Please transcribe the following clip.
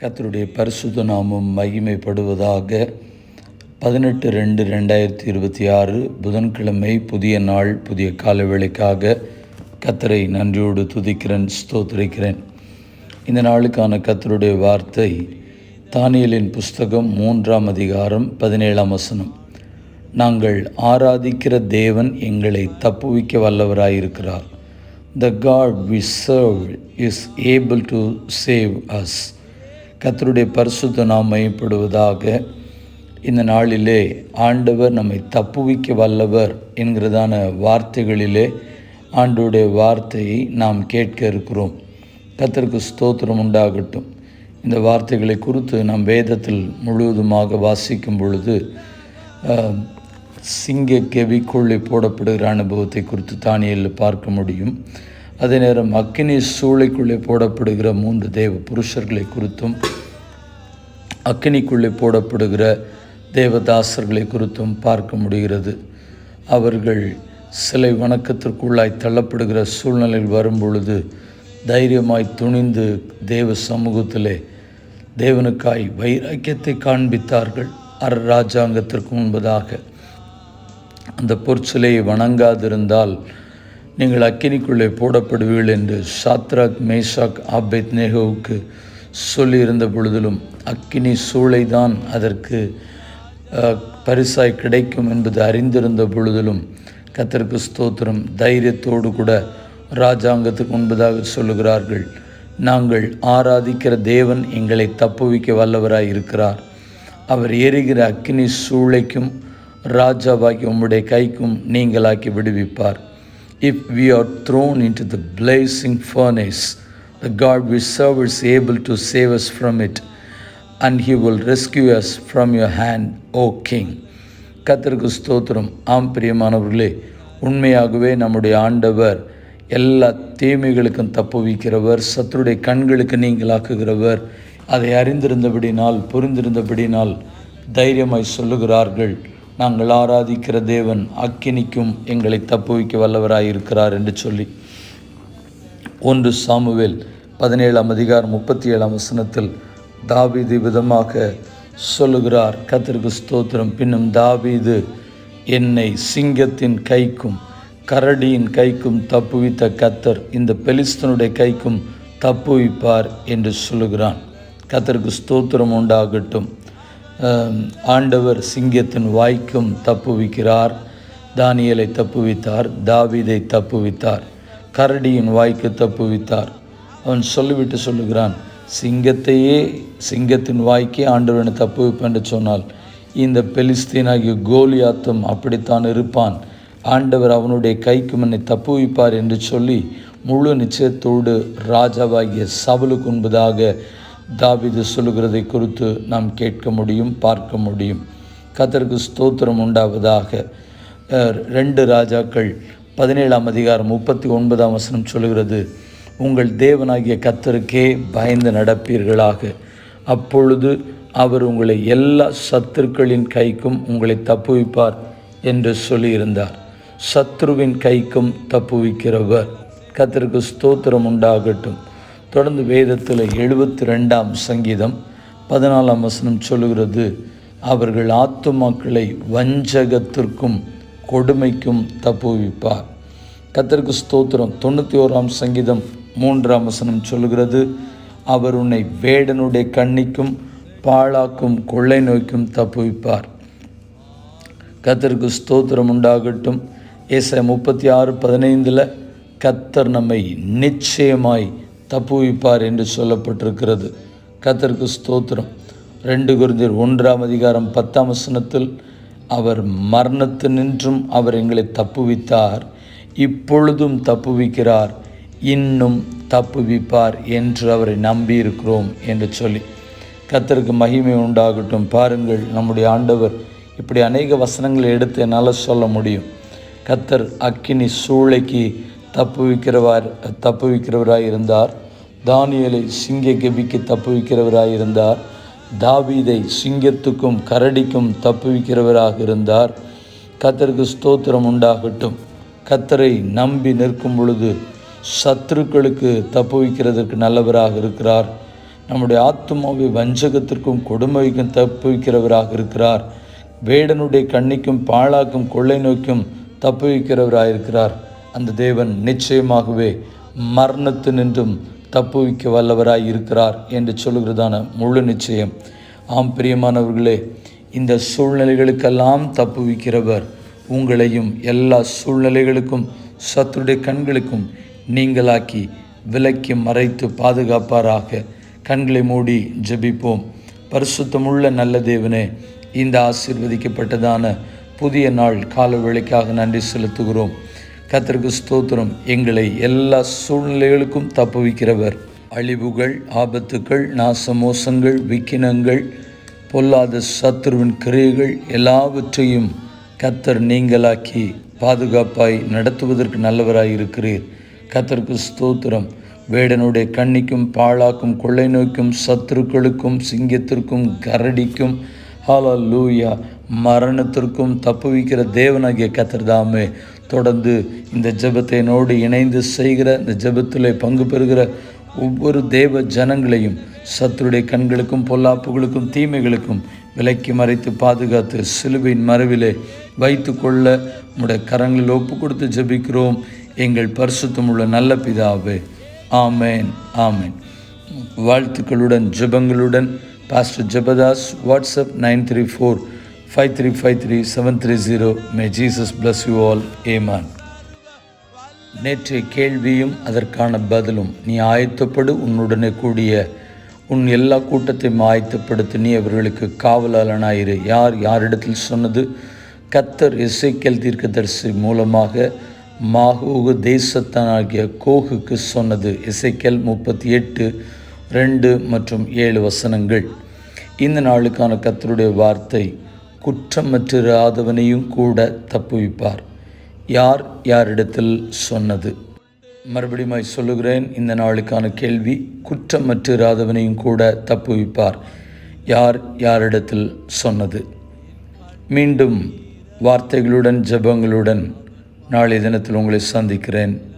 கத்தருடைய பரிசுத்த நாமம் மகிமைப்படுவதாக பதினெட்டு ரெண்டு ரெண்டாயிரத்தி இருபத்தி ஆறு புதன்கிழமை புதிய நாள் புதிய காலவேளைக்காக கத்தரை நன்றியோடு துதிக்கிறேன் ஸ்தோத்திரிக்கிறேன். இந்த நாளுக்கான கத்தருடைய வார்த்தை தானியலின் புஸ்தகம் மூன்றாம் அதிகாரம் பதினேழாம் வசனம். நாங்கள் ஆராதிக்கிற தேவன் எங்களை தப்புவிக்க வல்லவராயிருக்கிறார். The God we serve is able to save us கத்தருடைய பரிசுத்த நாம் மையப்படுவதாக இந்த நாளிலே ஆண்டவர் நம்மை தப்புவிக்க வல்லவர் என்கிறதான வார்த்தைகளிலே ஆண்டுடைய வார்த்தையை நாம் கேட்க இருக்கிறோம். கத்தருக்கு ஸ்தோத்திரம் உண்டாகட்டும். இந்த வார்த்தைகளை குறித்து நாம் வேதத்தில் முழுவதுமாக வாசிக்கும் பொழுது சிங்க கெவிக்குள்ளே போடப்படுகிற அனுபவத்தை குறித்து தானியல் பார்க்க முடியும். அதே நேரம் அக்கினி சூளைக்குள்ளே போடப்படுகிற மூன்று தேவ புருஷர்களை குறித்தும் அக்கினிக்குள்ளே போடப்படுகிற தேவதாசர்களை குறித்தும் பார்க்க முடிகிறது. அவர்கள் சிலை வணக்கத்திற்குள்ளாய் தள்ளப்படுகிற சூழ்நிலையில் வரும் பொழுது தைரியமாய் துணிந்து தேவ சமூகத்திலே தேவனுக்காய் வைராக்கியத்தை காண்பித்தார்கள். அர் ராஜாங்கத்திற்கு முன்பதாக அந்த பொற்சிலையை வணங்காதிருந்தால் நீங்கள் அக்கினிக்குள்ளே போடப்படுவீர்கள் என்று சாத்ராக் மேஷாக் ஆபேத் நேகோவுக்கு சொல்லியிருந்த பொழுதிலும் அக்கினி சூளைதான் அதற்கு பரிசாய் கிடைக்கும் என்பது அறிந்திருந்த பொழுதிலும் கத்தருக்கு ஸ்தோத்திரம். தைரியத்தோடு கூட ராஜாங்கத்துக்கு முன்பதாக சொல்லுகிறார்கள் நாங்கள் ஆராதிக்கிற தேவன் எங்களை தப்புவிக்க வல்லவராய் இருக்கிறார். அவர் எரிகிற அக்கினி சூளைக்கும் ராஜாவாகி உம்முடைய கைக்கும் நீங்களாக்கி விடுவிப்பார். If we are thrown into the blazing furnace the god we serve is able to save us from it and he will rescue us from your hand o king. கத்திற்கு ஸ்தோத்திரம். ஆம் பிரியமானவர்களே உண்மையாகவே நம்முடைய ஆண்டவர் எல்லா தீமைகளுக்கும் தப்புவிக்கிறவர் சத்துருடைய கண்களுக்கு நீங்களாக்குகிறவர் அதை அறிந்திருந்தபடினால் புரிந்திருந்தபடினால் தைரியமாய் சொல்லுகிறார்கள். நாங்கள் ஆராதிக்கிற தேவன் அக்கினிக்கும் எங்களை தப்புவிக்க வல்லவராயிருக்கிறார் என்று சொல்லி. ஒன்று சாமுவேல் பதினேழாம் அதிகாரம் முப்பத்தி ஏழாம் வசனத்தில் தாவீது விதமாக சொல்லுகிறார். கத்திற்கு ஸ்தோத்திரம். பின்னும் தாவீது என்னை சிங்கத்தின் கைக்கும் கரடியின் கைக்கும் தப்புவித்த கத்தர் இந்த பெலிஸ்தனுடைய கைக்கும் தப்புவிப்பார் என்று சொல்லுகிறான். கத்தருக்கு ஸ்தோத்திரம் உண்டாகட்டும். ஆண்டவர் சிங்கத்தின் வாய்க்கும் தப்புவிக்கிறார். தானியலை தப்புவித்தார் தாவிதை தப்புவித்தார் கரடியின் வாய்க்கு தப்புவித்தார். அவன் சொல்லிவிட்டு சொல்லுகிறான் சிங்கத்தையே சிங்கத்தின் வாய்க்கே ஆண்டவனை தப்புவிப்பேன் என்று சொன்னால் இந்த பெலிஸ்தீனாகிய கோலியாத்தும் அப்படித்தான் இருப்பான். ஆண்டவர் அவனுடைய கைக்கு என்னை தப்புவிப்பார் என்று சொல்லி முழு நிச்சயத்தோடு ராஜாவாகிய சபலுக்கு உண்பதாக தாவிது சொல்லுகிறதை குறித்து நாம் கேட்க முடியும் பார்க்க முடியும். கத்தருக்கு ஸ்தோத்திரம் உண்டாவதாக. ரெண்டு ராஜாக்கள் பதினேழாம் அதிகாரம் முப்பத்தி ஒன்பதாம் வசனம் சொல்லுகிறது உங்கள் தேவனாகிய கத்தருக்கே பயந்து நடப்பீர்களாக. அப்பொழுது அவர் உங்களை எல்லா சத்துருக்களின் கைக்கும் உங்களை தப்புவிப்பார் என்று சொல்லியிருந்தார். சத்ருவின் கைக்கும் தப்புவிக்கிறவர். கத்தருக்கு ஸ்தோத்திரம் உண்டாகட்டும். தொடர்ந்து வேதத்தில் எழுபத்தி ரெண்டாம் சங்கீதம் பதினாலாம் வசனம் சொல்லுகிறது அவர்கள் ஆத்துமாக்களை வஞ்சகத்திற்கும் கொடுமைக்கும் தப்புவிப்பார். கத்தருக்கு ஸ்தோத்திரம். தொண்ணூற்றி ஓராம் சங்கீதம் மூன்றாம் வசனம் சொல்லுகிறது அவர் உன்னை வேடனுடைய கண்ணிக்கும் பாழாக்கும் கொள்ளை நோய்க்கும் தப்புவிப்பார். கத்தருக்கு ஸ்தோத்திரம் உண்டாகட்டும். ஏசாய முப்பத்தி ஆறு பதினைந்தில் கத்தர் நம்மை நிச்சயமாய் தப்புவிப்பார் என்று சொல்லப்பட்டிருக்கிறது. கத்தருக்கு ஸ்தோத்திரம். ரெண்டு குருந்தர் ஒன்றாம் அதிகாரம் பத்தாம் வசனத்தில் அவர் மரணத்து நின்றும் அவர் எங்களை தப்புவித்தார் இப்பொழுதும் தப்புவிக்கிறார் இன்னும் தப்புவிப்பார் என்று அவரை நம்பியிருக்கிறோம் என்று சொல்லி. கத்தருக்கு மகிமை உண்டாகட்டும். பாருங்கள் நம்முடைய ஆண்டவர் இப்படி அநேக வசனங்களை எடுத்து என்னால் சொல்ல முடியும். கத்தர் அக்கினி சூளைக்கு தப்புவிக்கிறவர் தப்புவிக்கிறவராய் இருந்தார் தானியலை சிங்க கெபிக்கு தப்புவிக்கிறவராய் இருந்தார் தாவீதை சிங்கத்துக்கும் கரடிக்கும் தப்புவிக்கிறவராக இருந்தார் கத்தருக்கு ஸ்தோத்திரம் உண்டாகட்டும். கத்தரை நம்பி நிற்கும் பொழுது சத்துருக்களுக்கு தப்புவிக்கிறதற்கு நல்லவராக இருக்கிறார். நம்முடைய ஆத்மாவை வஞ்சகத்திற்கும் கொடுமைக்கும் தப்புவிக்கிறவராக இருக்கிறார். வேடனுடைய கண்ணிக்கும் பாழாக்கும் கொள்ளை நோக்கும் தப்புவிக்கிறவராக இருக்கிறார் அந்த தேவன் நிச்சயமாகவே மரணத்து நின்றும் தப்புவிக்க வல்லவராய் இருக்கிறார் என்று சொல்கிறதான முழு நிச்சயம். ஆம் பிரியமானவர்களே இந்த சூழ்நிலைகளுக்கெல்லாம் தப்புவிக்கிறவர் உங்களையும் எல்லா சூழ்நிலைகளுக்கும் சத்துடைய கண்களுக்கும் நீங்களாக்கி விலக்கி மறைத்து பாதுகாப்பாராக கண்களை மூடி ஜெபிப்போம். பரிசுத்தமுள்ள நல்ல தேவனே இந்த ஆசிர்வதிக்கப்பட்டதான புதிய நாள் கால வேளைக்காக நன்றி செலுத்துகிறோம். கத்திற்கு ஸ்தோத்திரம். எங்களை எல்லா சூழ்நிலைகளுக்கும் தப்புவிக்கிறவர் அழிவுகள் ஆபத்துக்கள் நாசமோசங்கள் விக்கினங்கள் பொல்லாத சத்துருவின் கிரியைகள் எல்லாவற்றையும் கத்தர் நீங்களாக்கி பாதுகாப்பாய் நடத்துவதற்கு நல்லவராய் இருக்கிறீர். கத்தருக்கு ஸ்தோத்திரம். வேடனுடைய கண்ணிக்கும் பாழாக்கும் கொள்ளை நோய்க்கும் சத்துருக்களுக்கும் சிங்கத்திற்கும் கரடிக்கும் ஹalleluya மரணத்திற்கும் தப்புவிக்கிற தேவனாகிய கத்தர் தாமே. தொடர்ந்து இந்த ஜெபத்தை என்னோடு இணைந்து செய்கிற இந்த ஜெபத்தில் பங்கு பெறுகிற ஒவ்வொரு தேவ ஜனங்களையும் சத்துருடைய கண்களுக்கும் பொல்லாப்புகளுக்கும் தீமைகளுக்கும் விலக்கி மறைத்து பாதுகாத்து சிலுவையின் மறைவிலே வைத்து கொள்ள உடைய கரங்களில் ஒப்பு கொடுத்து ஜெபிக்கிறோம். எங்கள் பரிசுத்தம் உள்ள நல்ல பிதாவே ஆமேன் ஆமேன். வாழ்த்துக்களுடன் ஜெபங்களுடன் pastor Jabadas WhatsApp nine three four five three five three seven three zero may Jesus bless you all amen நேற்றைய கேள்வியும் அதற்கான பதிலும் நீ ஆயத்தப்படு உன்னுடனே கூடிய உன் எல்லா கூட்டத்தையும் ஆயத்தப்படுத்தி நீ அவர்களுக்கு காவலாளனாயிரு. யார் யாரிடத்தில் சொன்னது? கத்தர் இசைக்கல் தீர்க்கதரிசி மூலமாக மாகோகு தேசத்தனாகிய கோகுக்கு சொன்னது. இசைக்கல் முப்பத்தி எட்டு ரெண்டு மற்றும் ஏழு வசனங்கள். இந்த நாளுக்கான கத்தருடைய வார்த்தை குற்றமற்றிராதவனையும் கூட தப்புவிப்பார். யார் யாரிடத்தில் சொன்னது? மறுபடியும் சொல்லுகிறேன் இந்த நாளுக்கான கேள்வி குற்றமற்றிராதவனையும் கூட தப்புவிப்பார். யார் யாரிடத்தில் சொன்னது? மீண்டும் வார்த்தைகளுடன் ஜெபங்களுடன் நாளைய தினத்தில் உங்களை சந்திக்கிறேன்.